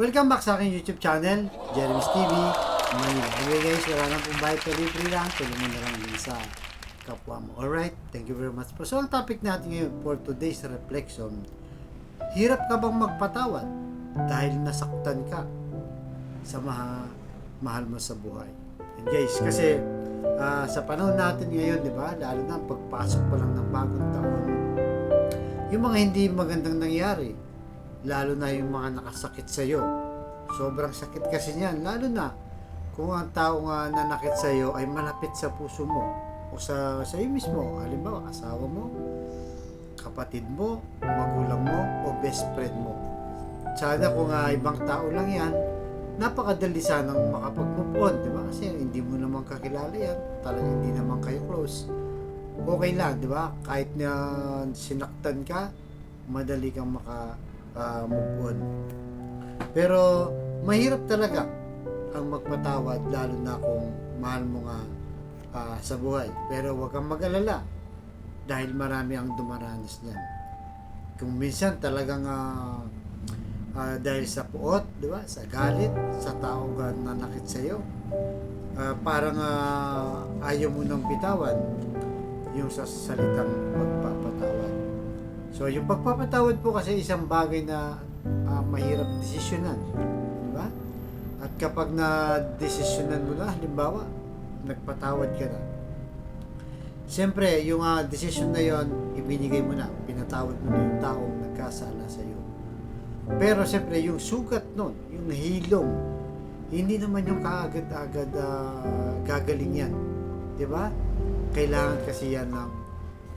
Welcome back sa aking YouTube channel, Jeremy's TV, Manila. Anyway guys, wala nang pong bayad pa libre lang, mo na lang din sa kapwa mo. Alright, thank you very much. So ang topic natin ngayon for today's reflection, hirap ka bang magpatawad dahil nasaktan ka sa maha, mahal mo sa buhay? And guys, kasi ah, sa panahon natin ngayon, di ba, lalo na pagpasok pa lang ng bagong taon, yung mga hindi magandang nangyari, lalo na yung mga nakasakit sa iyo. Sobrang sakit kasi niyan, lalo na kung ang tao nga nanakit sa iyo ay malapit sa puso mo o sa sa iyo mismo, halimbawa asawa mo, kapatid mo, magulang mo o best friend mo. Sana kung nga ibang tao lang yan, napakadali sanang makapag-move on, di ba? Kasi hindi mo naman kakilala yan, talagang hindi naman kayo close. Okay lang, di ba? Kahit na sinaktan ka, madali kang maka ah, move on. Pero mahirap talaga ang magpatawad lalo na kung mahal mo nga ah, sa buhay. Pero huwag kang mag-alala dahil marami ang dumaranas niyan. Kung minsan talagang ah, ah, dahil sa puot, di ba? Sa galit, sa taong ah, nanakit sa iyo, ah, parang ah, ayaw mo nang bitawan yung sa salitang magpapatawad. So, yung pagpapatawad po kasi isang bagay na ah, mahirap desisyonan. Di ba? At kapag na-desisyonan mo na, halimbawa, nagpatawad ka na. Siyempre, yung uh, desisyon na yon ibinigay mo na, pinatawad mo na yung taong nagkasala sa iyo. Pero siyempre, yung sugat nun, yung hilom, hindi naman yung kaagad-agad ah, gagaling yan. Ba? Kailangan kasi yan ng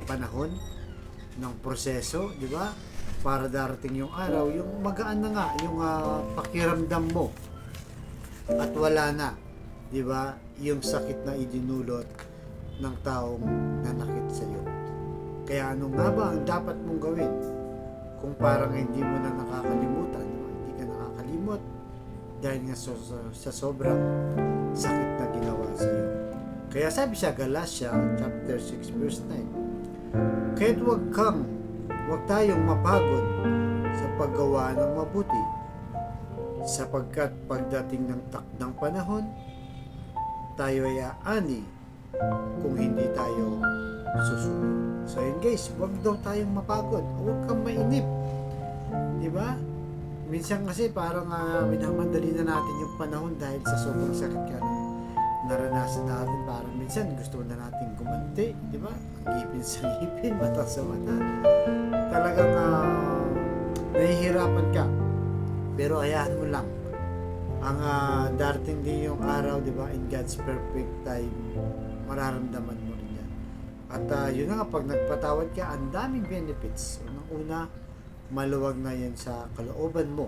panahon, ng proseso, di ba? Para darating yung araw, yung magaan na nga, yung ah, pakiramdam mo. At wala na, di ba? Yung sakit na idinulot ng taong nanakit sa iyo. Kaya ano nga ba ang dapat mong gawin? Kung parang hindi mo na nakakalimutan, di ba? hindi ka nakakalimot dahil nga sa, sa, sa sobrang sakit na ginawa sa iyo. Kaya sabi sa Galatia chapter 6 verse 9, Kaya't huwag kang, huwag tayong mapagod sa paggawa ng mabuti sapagkat pagdating ng takdang panahon, tayo ay aani kung hindi tayo susunod. So yun guys, huwag daw tayong mapagod. Huwag kang mainip. Di ba? Minsan kasi parang uh, minamadali na natin yung panahon dahil sa sobrang sakit ka naranasan natin. Parang minsan gusto na natin gumanti. Di ba? Ngipin sa ngipin, mata sa mata. Talagang uh, nahihirapan ka. Pero hayaan mo lang ang uh, darating din yung araw, di ba, in God's perfect time, mararamdaman mo rin yan. At uh, yun na nga, pag nagpatawad ka, ang daming benefits. Unang-una, maluwag na yan sa kalooban mo.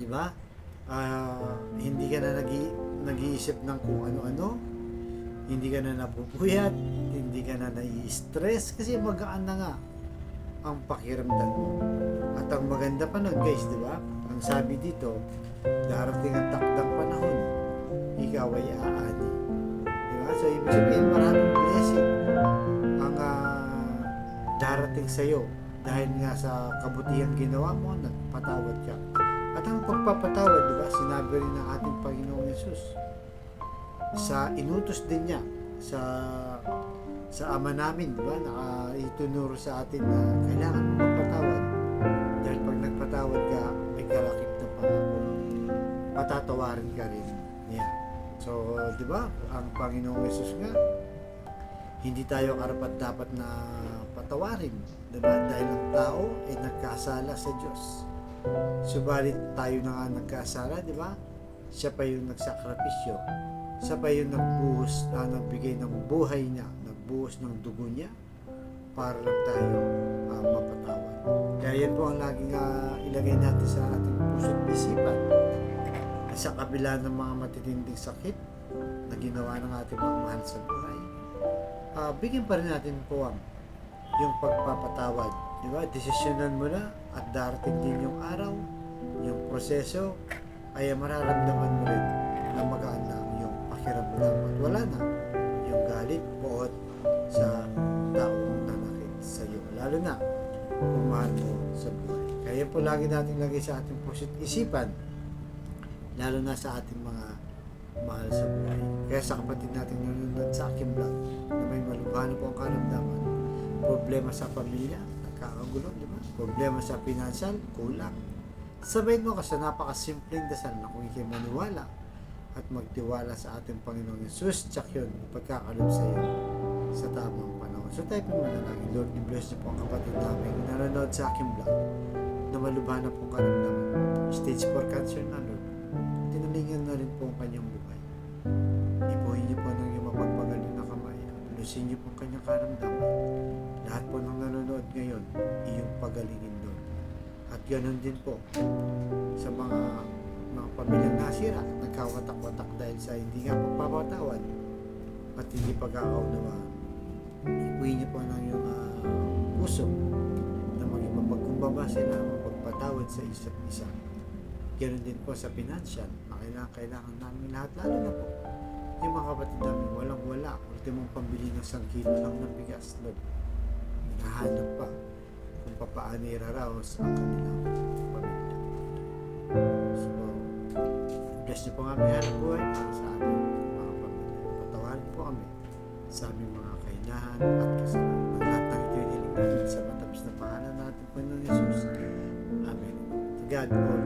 Di ba? Ah, hindi ka na nag nag-iisip ng kung ano-ano, hindi ka na napupuyat, hindi ka na nai-stress, kasi magaan na nga ang pakiramdam mo. At ang maganda pa nun, guys, di ba? Ang sabi dito, darating ang takdang panahon, ikaw ay aani. Di ba? So, ibig sabihin, maraming blessing ang ah, darating sa iyo dahil nga sa kabutihan ginawa mo, nagpatawad ka. At ang pagpapatawad, di ba, sinabi rin ng ating Panginoong Yesus sa inutos din niya sa sa ama namin, di ba, naka itunuro sa atin na kailangan magpatawad. Dahil pag nagpatawad ka, may kalakip na pangako patatawarin ka rin niya. So, di ba, ang Panginoong Yesus nga, hindi tayo karapat dapat na patawarin. Di ba? Dahil ang tao ay nagkasala sa Diyos. Subalit tayo na nga nagkasala, di ba? Siya pa yung nagsakripisyo. Siya pa yung nagbuhos, na nagbigay ng buhay niya, nagbuhos ng dugo niya para lang tayo uh, mapatawad. Kaya yan po ang laging uh, ilagay natin sa ating puso't isipan sa kabila ng mga matitinding sakit na ginawa ng ating mga mahal sa buhay, uh, bigyan pa rin natin po ang yung pagpapatawad. Di ba? Desisyonan mo na at darating din yung araw, yung proseso, ay mararamdaman mo rin na magaan na yung pakiramdam at wala na yung galit, poot sa taong nanakit sa iyo. Lalo na kung mahal mo sa buhay. Kaya po lagi lagi nating lagay sa ating puso't isipan, lalo na sa ating mga mahal sa buhay. Kaya sa kapatid natin nanonood sa aking vlog na may malubha na po ang karamdaman, problema sa pamilya, nagkakagulo, di ba? Problema sa financial, kulang. Sabayin mo kasi napakasimpleng dasal na kung ikay maniwala at magtiwala sa ating Panginoong Yesus, tsak yun, pagkakalob sa iyo sa tamang panahon. So tayo po manalangin, Lord, i-bless niyo po ang kapatid namin na nanonood sa aking vlog na malubha na pong karamdaman. Stage 4 cancer na, Lord. Tinalingan na rin po ang kanyang buhay. Ibuhin niyo po ng iyong mapagpagaling na kamay. Lusin niyo po ang kanyang karamdaman. Po ng nanonood ngayon, iyong pagalingin, Lord. At ganun din po sa mga mga pamilyang nasira, nagkawatak-watak dahil sa hindi nga pagpapatawad at hindi pagkakaunawaan. Ibuhin niyo po ng iyong ah, puso na maging mapagkumbaba sila, mapagpatawad sa isa't isa. Ganun din po sa financial, na kailangan, kailangan namin lahat, lalo na po yung mga kapatid namin walang wala, ultimong pambili ng isang kilo lang ng bigas, Lord. Hinahanap pa kung papaano iraraos ang kanilang pamilya. So, bless niyo po nga may hanap buhay para sa aming mga pamilya. Patawarin po kami sa aming mga kainahan at kasalanan. Ang lahat ng ito hiniling natin sa matapos na pangalan natin, Panginoon Jesus. Amen. To God all